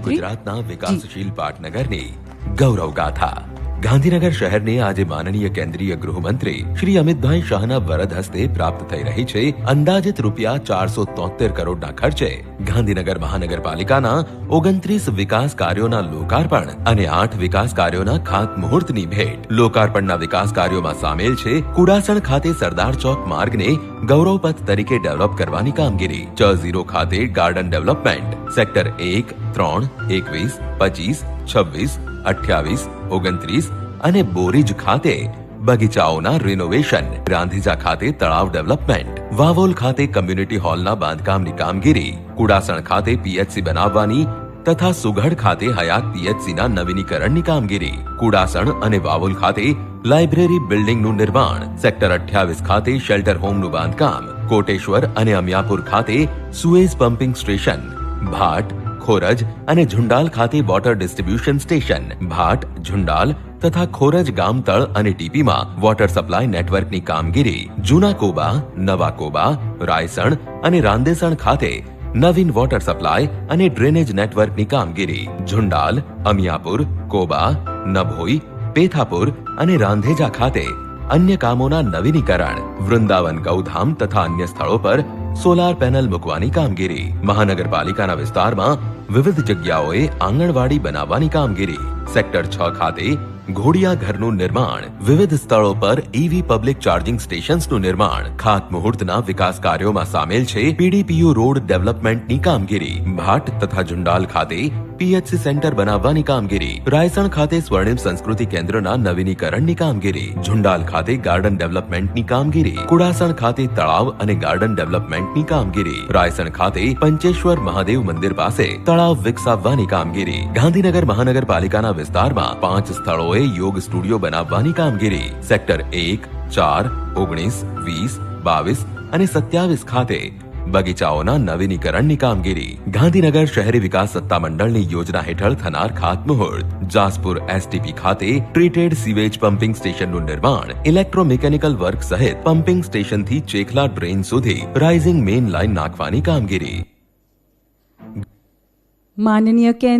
મંત્રી ગુજરાતના વિકાસશીલ પાટનગરની ગૌરવ ગાથા ગાંધીનગર શહેરને આજે માનનીય કેન્દ્રીય ગૃહમંત્રી શ્રી અમિતભાઈ શાહના વરદ હસ્તે પ્રાપ્ત થઈ રહી છે અંદાજિત રૂપિયા ચારસો તોતેર કરોડના ખર્ચે ગાંધીનગર મહાનગરપાલિકાના ઓગણત્રીસ વિકાસ કાર્યોના લોકાર્પણ અને આઠ વિકાસ કાર્યોના ખાતમુહૂર્તની ભેટ લોકાર્પણના વિકાસ કાર્યોમાં સામેલ છે કુડાસણ ખાતે સરદાર ચોક માર્ગને ગૌરવપથ તરીકે ડેવલપ કરવાની કામગીરી ચ ઝીરો ખાતે ગાર્ડન ડેવલપમેન્ટ સેક્ટર એક, ત્રણ, એકવીસ, પચીસ, છવ્વીસ, અઠ્યાવીસ, ઓગણત્રીસ અને બોરીજ ખાતે બગીચાઓના રિનોવેશન રાંધીજા ખાતે તળાવ ડેવલપમેન્ટ વાવોલ ખાતે કમ્યુનિટી હોલના બાંધકામની કામગીરી, કુડાસણ ખાતે પીએચસી બનાવવાની તથા સુઘડ ખાતે હયાત પીએચસીના નવીનીકરણની કામગીરી, કુડાસણ અને વાવોલ ખાતે લાઇબ્રેરી બિલ્ડિંગનું નિર્માણ, સેક્ટર અઠ્યાવીસ ખાતે શેલ્ટર હોમનું બાંધકામ, કોટેશ્વર અને અમિયાપુર ખાતે sewage pumping station Bhat, Khoraj અને ઝુંડાલ ખાતે water distribution station Bhat, Zundal તથા ખોરજ ગામતળ અને ટીપીમાં વોટર સપ્લાય નેટવર્કની કામગીરી. જૂના કોબા, નવા કોબા, રાયસણ અને રાંદેસણ ખાતે નવીન વોટર સપ્લાય અને ડ્રેનેજ નેટવર્કની કામગીરી. ઝુંડાલ, અમિયાપુર, કોબા, નભોઈ, પેથાપુર અને રાંધેજા ખાતે અન્ય કામોના નવીનીકરણ. વૃંદાવન, ગૌધામ તથા અન્ય સ્થળો પર સોલાર પેનલ મૂકવાની કામગીરી. મહાનગરપાલિકાના વિસ્તારમાં વિવિધ જગ્યાઓએ આંગણવાડી બનાવવાની કામગીરી. સેક્ટર છ ખાતે ઘોડિયા ઘરનું નિર્માણ, વિવિધ સ્થળો પર ઈવી પબ્લિક ચાર્જિંગ સ્ટેશન્સનું નિર્માણ ખાતમુહૂર્તના વિકાસ કાર્યોમાં સામેલ છે પીડીપીયુ રોડ ડેવલપમેન્ટની કામગીરી. ભાટ તથા ઝુંડાલ ખાતે પીએચસી સેન્ટર બનાવવાની કામગીરી. રાયસણ ખાતે સ્વર્ણિમ સંસ્કૃતિ કેન્દ્રના નવીનીકરણની કામગીરી. ઝુંડાલ ખાતે ગાર્ડન ડેવલપમેન્ટની કામગીરી. કુડાસણ ખાતે તળાવ અને ગાર્ડન ડેવલપમેન્ટની કામગીરી. રાયસણ ખાતે પંચેશ્વર મહાદેવ મંદિર પાસે તળાવ વિકસાવવાની કામગીરી. ગાંધીનગર મહાનગરપાલિકાના વિસ્તારમાં પાંચ સ્થળોએ યોગ સ્ટુડિયો બનાવવાની કામગીરી. સેક્ટર એક, ચાર, ઓગણીસ, વીસ, બાવીસ અને સત્યાવીસ ખાતે બગીચાઓના નવીનીકરણની કામગીરી. ગાંધીનગર શહેરી વિકાસ સત્તામંડળની યોજના હેઠળ થનાર ખાતમુહૂર્ત. જાસપુર એસટીપી ખાતે ટ્રીટેડ સીવેજ પમ્પિંગ સ્ટેશનનું નિર્માણ. ઇલેક્ટ્રોમિકેનિકલ વર્ક સહિત પમ્પિંગ સ્ટેશનથી ચેખલા ડ્રેન સુધી રાઇઝિંગ મેઇન લાઇન નાખવાની કામગીરી. માનનીય કેન્દ્ર